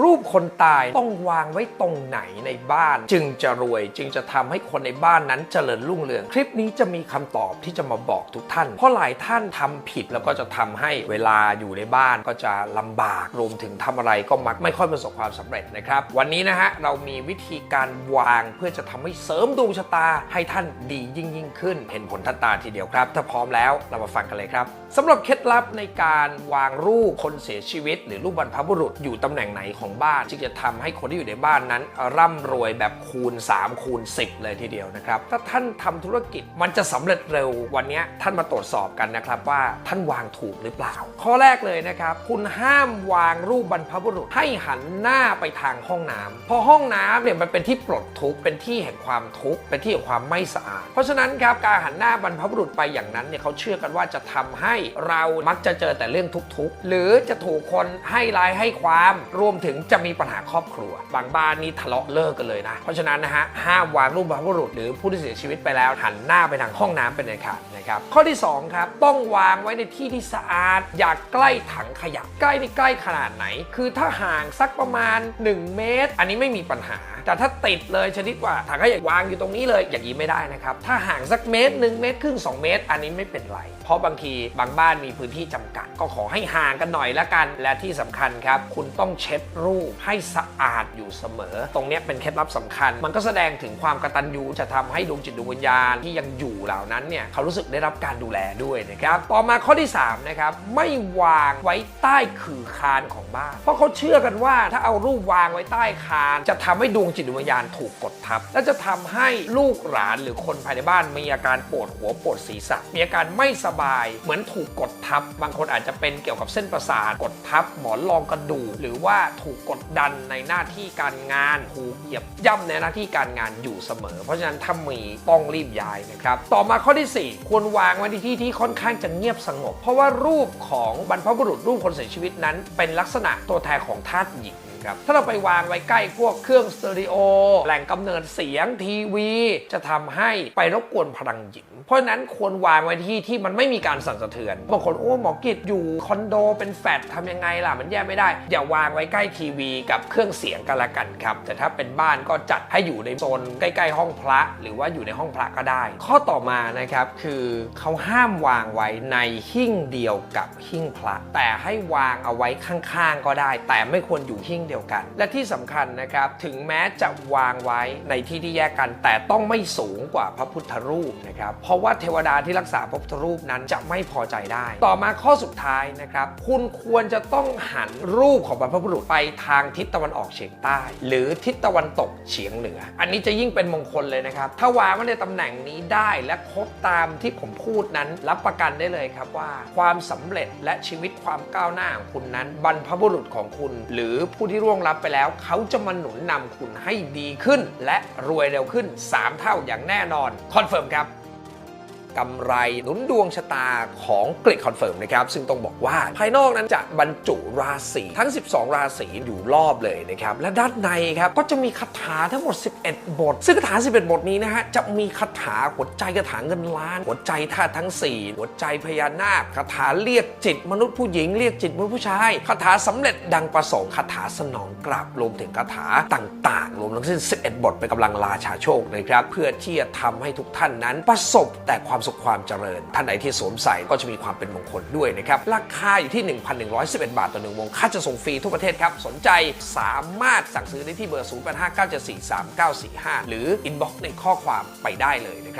รูปคนตายต้องวางไว้ตรงไหนในบ้าน จึงจะรวยจึงจะทำให้คนในบ้านนั้นเจริญรุ่งเรือง คลิปนี้จะมีคำตอบที่จะมาบอกทุกท่าน เพราะหลายท่านทำผิดแล้วก็จะทำให้เวลาอยู่ในบ้านก็จะลำบากรวมถึงทำอะไรก็มักไม่ค่อยประสบความสำเร็จนะครับ วันนี้นะฮะเรามีวิธีการวางเพื่อจะทำให้เสริมดวงชะตาให้ท่านดียิ่งยิ่งขึ้น เห็นผลทันตาทีเดียวครับ ถ้าพร้อมแล้วเรามาฟังกันเลยครับสำหรับเคล็ดลับในการวางรูปคนเสียชีวิต หรือรูปบรรพบุรุษอยู่ตำแหน่งไหนของบ้านจึงจะทำให้คนที่อยู่ในบ้านนั้น ร่ำรวยแบบคูณ 3 คูณ 10 เลยทีเดียวนะครับ ถ้าท่านทำธุรกิจมันจะสำเร็จเร็ววันนี้ท่านมาตรวจสอบกันนะครับว่าท่านวางถูกหรือเปล่า ข้อแรกเลยนะครับ คุณห้ามวางรูปบรรพบุรุษให้หันหน้าไปทางห้องน้ำเพราะห้องน้ำเนี่ยมันเป็นที่ปลดทุกข์เป็นที่แห่งความทุกข์เป็นที่แห่งความไม่สะอาด เพราะฉะนั้นครับการหันหน้าบรรพบุรุษไปอย่างนั้นเนี่ยเขาเชื่อกันว่าจะทำให้เรามักจะเจอแต่เรื่องทุกข์หรือจะถูกคนให้ร้ายให้ความรวมถึงจะมีปัญหาครอบครัว บางบ้านนี่ทะเลาะเลิกกันเลยนะ เพราะฉะนั้นนะฮะห้ามวางรูปบรรพบุรุษหรือผู้ที่เสียชีวิตไปแล้วหันหน้าไปทางห้องน้ำเป็นอันขาดนะครับข้อที่สองครับต้องวางไว้ในที่ที่สะอาด อย่าใกล้ถังขยะ ใกล้นี่ใกล้ขนาดไหน คือถ้าห่างสักประมาณ 1 เมตร อันนี้ไม่มีปัญหาแต่ถ้าติดเลยชนิดว่าถังขยะวางอยู่ตรงนี้เลยอย่างนี้ไม่ได้นะครับ ถ้าห่างสักเมตร1เมตรครึ่ง2 เมตร อันนี้ไม่เป็นไร เพราะบางทีบางบ้านมีพื้นที่จำกัด ก็ขอให้ห่างกันหน่อยละกัน และที่สำคัญครับ คุณต้องเช็ดรูปให้สะอาดอยู่เสมอ ตรงนี้เป็นเคล็ดลับสำคัญ มันก็แสดงถึงความกตัญญูจะทำให้ดวงจิตดวงวิญญาณที่ยังอยู่เหล่านั้นเนี่ยเขารู้สึกได้รับการดูแลด้วยนะครับต่อมาข้อที่3นะครับไม่วางไว้ใต้ขื่อคานของบ้าน เพราะเขาเชื่อกันว่าถ้าเอารูปวางไว้ใต้คาน จะทำให้ดวงจิตวิญญาณถูกกดทับ และจะทำให้ลูกหลานหรือคนภายในบ้านมีอาการปวดหัวปวดศีรษะ มีอาการไม่สบาย เหมือนถูกกดทับ บางคนอาจจะเป็นเกี่ยวกับเส้นประสาทกดทับ หมอนรองกระดูกหรือว่าถูกกดดันในหน้าที่การงานถูกเหยียบย่ำในหน้าที่การงานอยู่เสมอ เพราะฉะนั้นถ้ามีต้องรีบย้ายนะครับ ต่อมาข้อที่ 4 ควรวางไว้ในที่ที่ค่อนข้างจะเงียบสงบ เพราะว่ารูปของบรรพบุรุษรูปคนเสียชีวิตนั้น เป็นลักษณะตัวแทนของธาตุหญิง ครับ ถ้าเราไปวางไว้ใกล้พวกเครื่องสเตอริโอ แหล่งกำเนิดเสียงทีวี จะทำให้ไปรบกวนพลังหญิงเพราะนั้นควรวางไว้ที่ที่มันไม่มีการสั่นสะเทือน บางคนโอ้หมอกิจอยู่คอนโดเป็นแฟลตทำยังไงล่ะ มันแยกไม่ได้ อย่าวางไว้ใกล้ทีวี กับเครื่องเสียงกันละกันครับ แต่ถ้าเป็นบ้านก็จัดให้อยู่ในโซนใกล้ๆ ห้องพระ หรือว่าอยู่ในห้องพระก็ได้ ข้อต่อมานะครับคือเขาห้ามวางไว้ในหิ้งเดียวกับหิ้งพระ แต่ให้วางเอาไว้ข้างๆก็ได้ แต่ไม่ควรอยู่หิ้งเดียวกัน และที่สำคัญนะครับถึงแม้จะวางไว้ในที่ที่แยกกัน แต่ต้องไม่สูงกว่าพระพุทธรูปนะครับเพราะว่าเทวดาที่รักษาพระพุทธรูปนั้นจะไม่พอใจได้ ต่อมาข้อสุดท้ายนะครับคุณควรจะต้องหันรูปของบรรพบุรุษไปทางทิศตะวันออกเฉียงใต้ หรือทิศตะวันตกเฉียงเหนือ อันนี้จะยิ่งเป็นมงคลเลยนะครับ ถ้าวางไว้ในตำแหน่งนี้ได้และครบตามที่ผมพูดนั้น รับประกันได้เลยครับว่า ความสำเร็จและชีวิตความก้าวหน้าของคุณนั้น บรรพบุรุษของคุณ หรือผู้ที่ร่วงลับไปแล้ว เขาจะมาหนุนนำคุณให้ดีขึ้น และรวยเร็วขึ้น 3 เท่าอย่างแน่นอนคอนเฟิร์มครับ กำไรหนุนดวงชะตาของกริดคอนเฟิร์มนะครับ ซึ่งต้องบอกว่าภายนอกนั้นจะบรรจุราศีทั้ง 12 ราศีอยู่รอบเลยนะครับ และด้านในครับก็จะมีคาถาทั้งหมด 11 บท ซึ่งคาถา 11 บทนี้นะฮะจะมีคาถาหัวใจคาถาเงินล้าน หัวใจธาตุทั้ง 4 หัวใจพญานาคคาถาเรียกจิตมนุษย์ผู้หญิงเรียกจิตมนุษย์ผู้ชายคาถาสำเร็จดังประสงค์คาถาสนองกลับรวมถึงคาถาต่าง ๆ รวมทั้งสิ้น 11 บทเป็นกำลังราชาโชคนะครับเพื่อที่จะทำให้ทุกท่านนั้นประสบแต่ความสุขความเจริญ ท่านไหนที่สวมใส่ก็จะมีความเป็นมงคลด้วยนะครับ ราคาอยู่ที่ 1,111 บาทต่อหนึ่งวง ค่าจะส่งฟรีทั่วประเทศครับ สนใจสามารถสั่งซื้อได้ที่เบอร์ 0859743945 หรืออินบ็อกซ์ในข้อความไปได้เลยนะครับ